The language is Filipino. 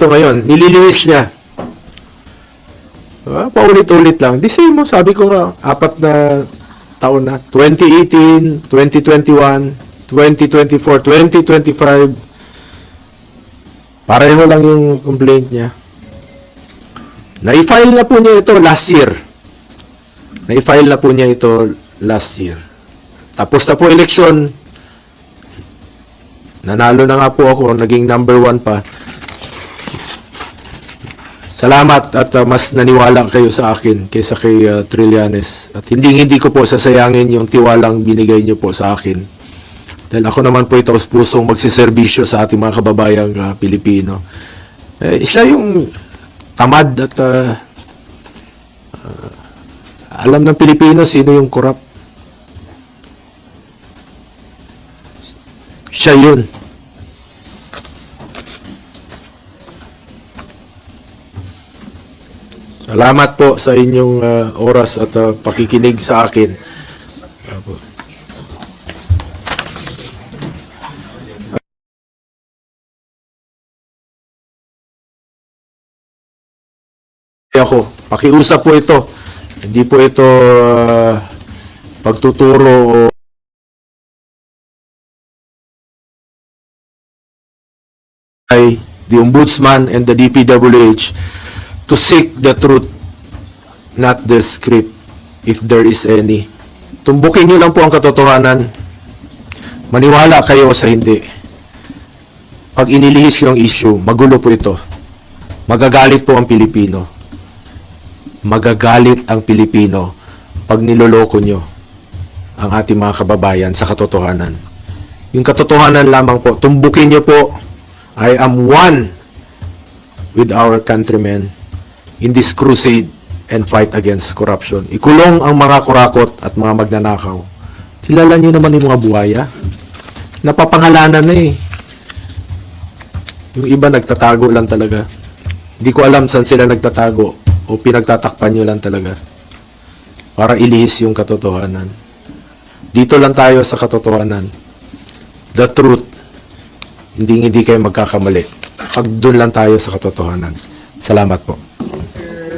ito ngayon, nililinis niya. Ah, paulit-ulit lang. Di same mo, sabi ko nga, apat na taon na. 2018, 2021, 2024, 2025. Pareho lang yung complaint niya. Na-file na po niya ito last year. Na-file na po niya ito last year. Tapos na po election. Nanalo na nga po ako, naging number one pa. Salamat at uh, mas naniwala kayo sa akin kaysa kay uh, Trillanes. At hindi hindi ko po sasayangin yung tiwalang binigay niyo po sa akin. Dahil ako naman po ito pusong magsiservisyo sa ating mga kababayang uh, Pilipino. Eh, siya yung tamad at uh, uh, alam ng Pilipino sino yung korap. Siya yun. Salamat po sa inyong uh, oras at uh, pakikinig sa akin. Apo. ako, pakiusap po ito. Hindi po ito uh, pagtuturo o the Ombudsman and the DPWH to seek the truth, not the script, if there is any. Tumbukin niyo lang po ang katotohanan. Maniwala kayo sa hindi. Pag inilihis yung issue, magulo po ito. Magagalit po ang Pilipino. Magagalit ang Pilipino pag niloloko nyo ang ating mga kababayan sa katotohanan. Yung katotohanan lamang po, tumbukin nyo po, I am one with our countrymen in this crusade and fight against corruption. Ikulong ang mga kurakot at mga magnanakaw. Kilala niyo naman yung mga buhaya? Napapangalanan na eh. Yung iba nagtatago lang talaga. Hindi ko alam saan sila nagtatago o pinagtatakpan nyo lang talaga. Para ilihis yung katotohanan. Dito lang tayo sa katotohanan. The truth. Hindi hindi kayo magkakamali. Pag doon lang tayo sa katotohanan. Salamat po.